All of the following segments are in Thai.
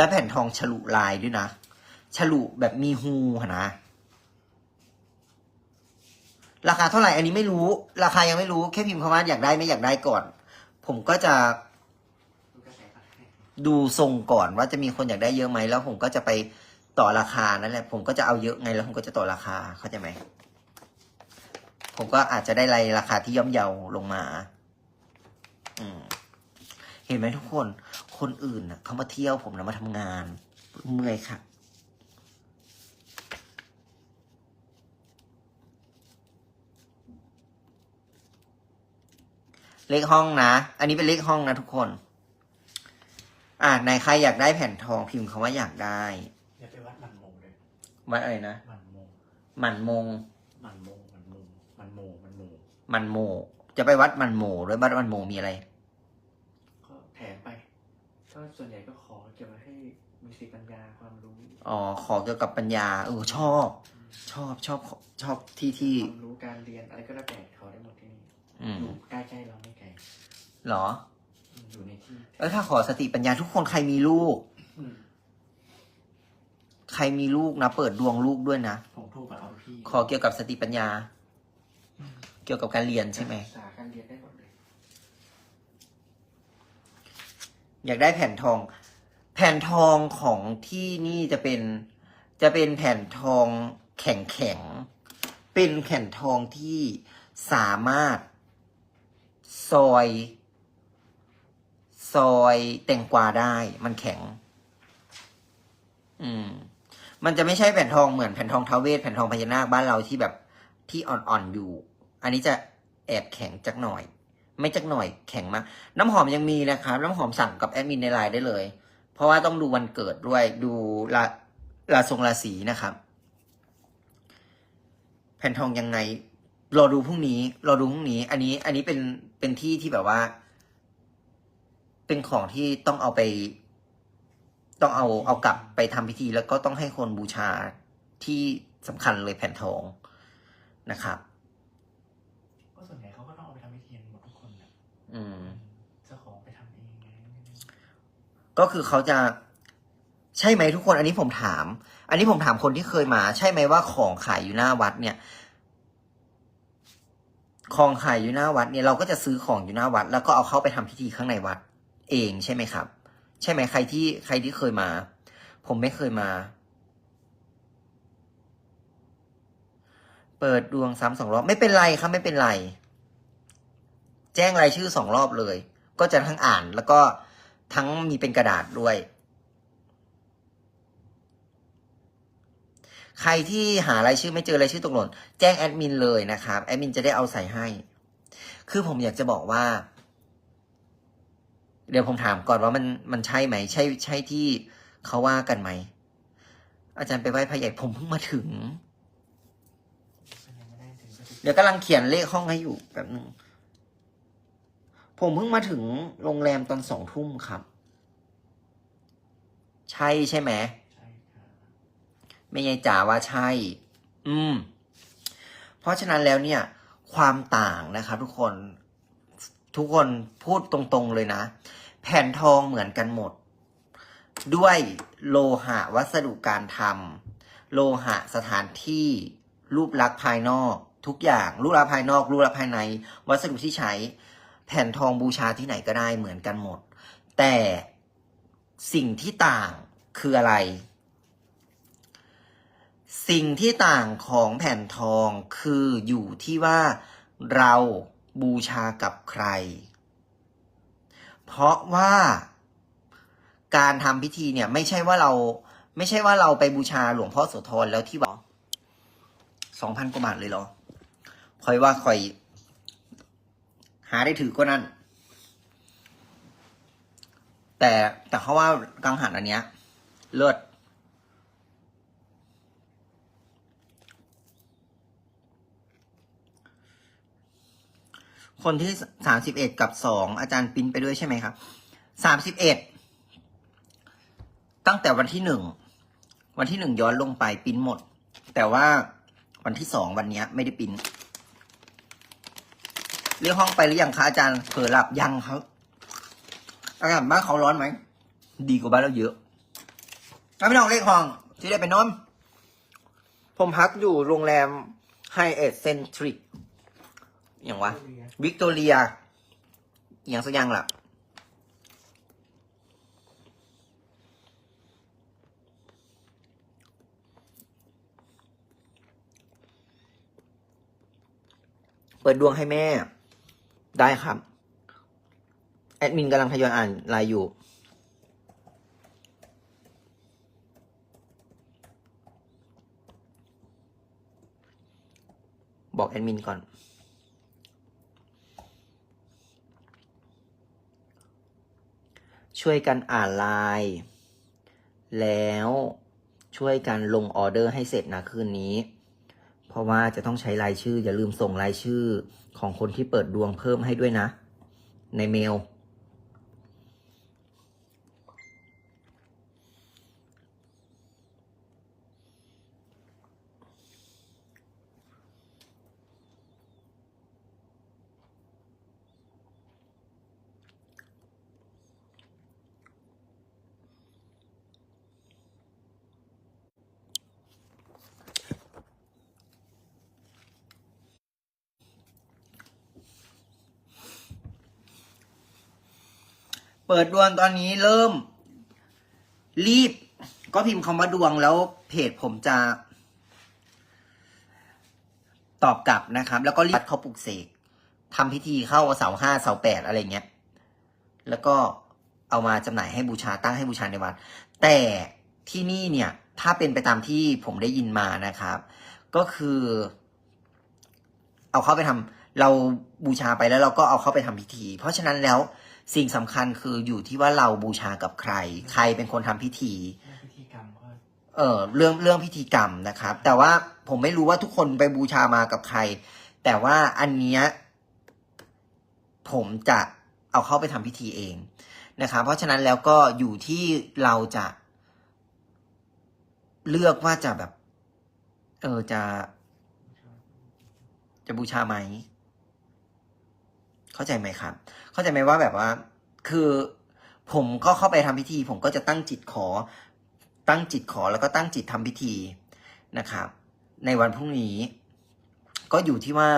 แล้วแผ่นทองฉลุลายด้วยนะ ฉลุแบบมีฮูนะ ราคาเท่าไหร่อันนี้ไม่รู้ ราคายังไม่รู้แค่พิมพ์คำว่าอยากได้ไม่อยากได้ก่อน ผมก็จะดูกระแสก่อนให้ดูทรงก่อนว่าจะมีคนอยากได้เยอะไหมแล้ว ผมก็จะไปต่อราคานั่นแหละ ผมก็จะเอาเยอะไงแล้วผมก็จะต่อราคาเข้าใจไหมผมก็อาจจะได้รายราคาที่ย่อมเยาลงมา อืมเห็นไหมทุกคน คนอื่นน่ะเขามาเที่ยวผมนะมาทำงานเมื่อยค่ะเลขห้องนะ อันนี้เป็นเลขห้องนะทุกคน อ่าในใครอยากได้แผ่นทองพิมพ์คำว่าอยากได้อย่าไปวัดมันโมงเลยวัดอะไรนะมันโมงหมันมงมันโมงมันโมงมันโมงมันโมงหมันโมจะไปวัดหมันโมด้วยวัดหมันโมมีอะไรก็แถมไป ก็ส่วนใหญ่ก็ขอเก็บไว้ให้มีสติปัญญาความรู้อ๋อขอเกี่ยวกับปัญญา เออชอบ ชอบชอบชอบที่ที่ ความรู้การเรียนอะไรก็แล้วแต่ขอได้หมดที่นี่อืม อยู่ใกล้ๆเราไม่ไกลเหรอ อืมอยู่ในที่แล้วถ้าขอสติปัญญาทุกคนใครมีลูก อืมใครมีลูกนะ เปิดดวงลูกด้วยนะ ผมโทรกับเอาพี่ขอเกี่ยวกับสติปัญญา เกี่ยวกับการเรียนใช่ไหม ศึกษาการเรียนได้หมดเลย อยากได้แผ่นทอง แผ่นทองของที่นี่จะเป็นจะเป็นแผ่นทองแข็งแข็ง เป็นแผ่นทองที่สามารถซอย ซอยแตงกวาได้มันแข็ง อืม มันจะไม่ใช่แผ่นทองเหมือนแผ่นทองทาเวศแผ่นทองพญานาคบ้านเราที่แบบที่อ่อนๆอยู่ อันนี้จะแอบแข็งจักหน่อย ไม่จักหน่อยแข็งมาก น้ำหอมยังมีนะครับ น้ำหอมสั่งกับแอดมินในไลน์ได้เลย เพราะว่าต้องดูวันเกิดด้วยดูราราทรงราศีนะครับ แผ่นทองยังไงรอดูพรุ่งนี้รอดูพรุ่งนี้ อันนี้อันนี้เป็นเป็นที่ที่แบบว่า เป็นของที่ต้องเอาไป ต้องเอาเอากลับไปทำพิธี แล้วก็ต้องให้คนบูชาที่สำคัญเลยแผ่นทองนะครับ ก็ส่วนใหญ่เขาก็ต้องเอาไปทำพิธีกันหมดทุกคนนะอืม เจ้าของไปทำเองไงก็คือเขาจะใช่ไหมทุกคน อันนี้ผมถาม อันนี้ผมถามคนที่เคยมา ใช่ไหมว่าของขายอยู่หน้าวัดเนี่ย ของขายอยู่หน้าวัดเนี่ยเราก็จะซื้อของอยู่หน้าวัด แล้วก็เอาเข้าไปทำพิธีข้างในวัด เองใช่ไหมครับ ใช่ไหมใครที่ใครที่เคยมา ผมไม่เคยมา เปิดดวงซ้ำสองรอบไม่เป็นไรครับไม่เป็นไร แจ้งรายชื่อสองรอบเลย ก็จะทั้งอ่านแล้วก็ทั้งมีเป็นกระดาษด้วย ใครที่หารายชื่อไม่เจอรายชื่อตกหล่นแจ้งแอดมินเลยนะครับแอดมินจะได้เอาใส่ให้ คือผมอยากจะบอกว่า เดี๋ยวผมถามก่อนว่ามันมันใช่ไหม ใช่ใช่ที่เขาว่ากันไหม อาจารย์ไปไหว้พระใหญ่ผมเพิ่งมาถึงมันยังไม่ได้ถึงก็จะ เดี๋ยวกำลังเขียนเลขห้องให้อยู่แบบนึง ผมเพิ่งมาถึงโรงแรมตอนสองทุ่มครับ ใช่ใช่ไหมใช่ค่ะไม่ยายจ๋าว่าใช่ อืม เพราะฉะนั้นแล้วเนี่ย ความต่างนะครับทุกคน ทุกคนพูดตรงๆเลยนะ แผ่นทองเหมือนกันหมด ด้วยโลหะวัสดุการทำโลหะสถานที่รูปลักษณ์ภายนอก ทุกอย่างรูปลักษณ์ภายนอกรูปลักษณ์ภายใน วัสดุที่ใช้แผ่นทองบูชาที่ไหนก็ได้เหมือนกันหมด แต่สิ่งที่ต่างคืออะไร สิ่งที่ต่างของแผ่นทองคืออยู่ที่ว่าเราบูชากับใคร เพราะว่าการทำพิธีเนี่ยไม่ใช่ว่าเราไม่ใช่ว่าเราไปบูชาหลวงพ่อโสธรแล้วที่บอกสองพันกว่าบาทเลยเหรอ คอยว่าคอย หาได้ถือก็นั่น แต่แต่เขาว่ากังหันอันเนี้ย เลิศคนที่สามสิบเอ็ดกับสองอาจารย์ปิ้นไปด้วยใช่ไหมครับสามสิบเอ็ดตั้งแต่วันที่หนึ่งวันที่หนึ่งย้อนลงไปปิ้นหมด แต่ว่าวันที่สองวันเนี้ยไม่ได้ปิ้น เรียกห้องไปหรือยังคะอาจารย์เผลอหลับยังครับอากาศบ้านเขาร้อนไหมดีกว่าบ้านเราเยอะเอาพี่น้องเลขห้องที่ได้ไปนอนผมพักอยู่โรงแรมไฮเอทเซนทริกอย่างวะวิกตอเรียอย่างสักอย่างล่ะเปิดดวงให้แม่ ได้ครับ แอดมินกำลังทยอยอ่านไลน์อยู่ บอกแอดมินก่อน ช่วยกันอ่านไลน์แล้วช่วยกันลงออเดอร์ให้เสร็จนะคืนนี้ เพราะว่าจะต้องใช้รายชื่อ อย่าลืมส่งรายชื่อของคนที่เปิดดวงเพิ่มให้ด้วยนะ ในเมล เปิดดวงตอนนี้เริ่ม รีบ ก็พิมพ์คำว่าดวงแล้วเพจผมจะ ตอบกลับนะครับ แล้วก็รีบเขาปลุกเสกทำพิธีเข้าเสาห้าเสาแปดอะไรเงี้ย แล้วก็เอามาจำหน่ายให้บูชาตั้งให้บูชาในวัด แต่ที่นี่เนี่ย ถ้าเป็นไปตามที่ผมได้ยินมานะครับ ก็คือ เอาเข้าไปทำเราบูชาไปแล้วเราก็เอาเข้าไปทำพิธี เพราะฉะนั้นแล้ว สิ่งสำคัญคืออยู่ที่ว่าเราบูชากับใคร ใครเป็นคนทำพิธี พิธีกรรมก็เออเรื่องเรื่องพิธีกรรมนะครับ แต่ว่าผมไม่รู้ว่าทุกคนไปบูชามากับใคร แต่ว่าอันเนี้ยผมจะเอาเข้าไปทำพิธีเองนะครับ เพราะฉะนั้นแล้วก็อยู่ที่เราจะเลือกว่าจะแบบ เออจะจะบูชาไหม เข้าใจไหมครับ เข้าใจไหมว่าแบบว่า คือผมก็เข้าไปทำพิธี ผมก็จะตั้งจิตขอ ตั้งจิตขอแล้วก็ตั้งจิตทำพิธีนะครับ ในวันพรุ่งนี้ ก็อยู่ที่ว่า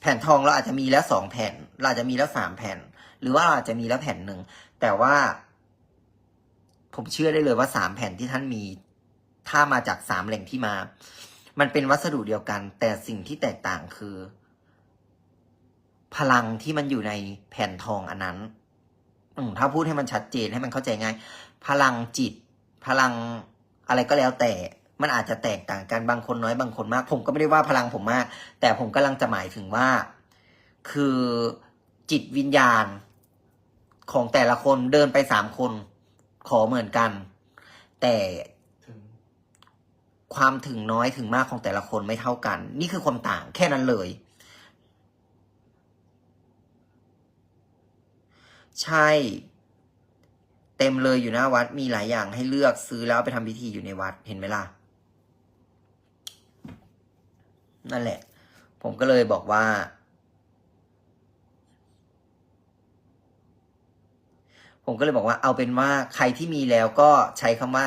แผ่นทองเราอาจจะมีแล้วสองแผ่น เราอาจจะมีแล้วสามแผ่น หรือว่าเราอาจจะมีแล้วแผ่นหนึ่ง แต่ว่า ผมเชื่อได้เลยว่าสามแผ่นที่ท่านมี ถ้ามาจากสามแหล่งที่มา มันเป็นวัสดุเดียวกัน แต่สิ่งที่แตกต่างคือ พลังที่มันอยู่ในแผ่นทองอันนั้น อืถ้าพูดให้มันชัดเจนให้มันเข้าใจง่าย พลังจิต พลังอะไรก็แล้วแต่ มันอาจจะแตกต่างกันบางคนน้อยบางคนมาก ผมก็ไม่ได้ว่าพลังผมมาก แต่ผมกำลังจะหมายถึงว่า คือจิตวิญญาณของแต่ละคนเดินไปสามคน ขอเหมือนกัน แต่ความถึงน้อยถึงมากของแต่ละคนไม่เท่ากัน นี่คือความต่างแค่นั้นเลย ใช่ เต็มเลยอยู่หน้าวัดมีหลายอย่างให้เลือกซื้อแล้วไปทำพิธีอยู่ในวัดเห็นไหมล่ะ นั่นแหละ ผมก็เลยบอกว่า ผมก็เลยบอกว่า เอาเป็นว่าใครที่มีแล้วก็ใช้คำว่า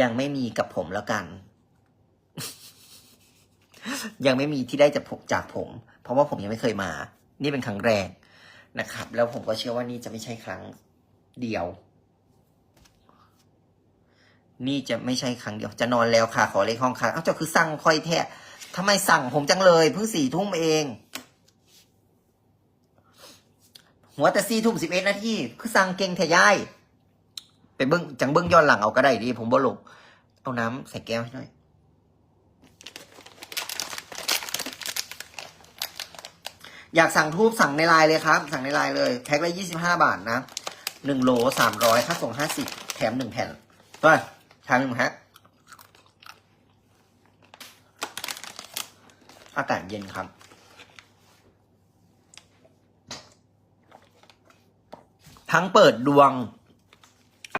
ยังไม่มีกับผมแล้วกัน ยังไม่มีที่ได้จากผมจากผม เพราะว่าผมยังไม่เคยมา นี่เป็นครั้งแรก นะครับ แล้วผมก็เชื่อว่านี่จะไม่ใช่ครั้งเดียว นี่จะไม่ใช่ครั้งเดียว จะนอนแล้วค่ะ ขอเลขห้องค่ะเอ้าเจ้าคือสั่งค่อยแท้ทำไมสั่งผมจังเลยเพิ่งสี่ทุ่มเอง หัวแต่สี่ทุ่มสิบเอ็ดนาทีคือสั่งเก่งแท้ย่ายไปเบิ้งจังเบิ้งย้อนหลังเอาก็ได้ดีผมบ่ลงเอาน้ำใส่แก้วให้หน่อย อยากสั่งทูบสั่งในไลน์เลยครับ สั่งในไลน์เลยแพ็คละยี่สิบห้าบาทนะหนึ่งโลสามร้อยค่าส่งห้าสิบแถมหนึ่งแผ่นตัวแถมหนึ่งแพ็คอากาศเย็นครับ ทั้งเปิดดวง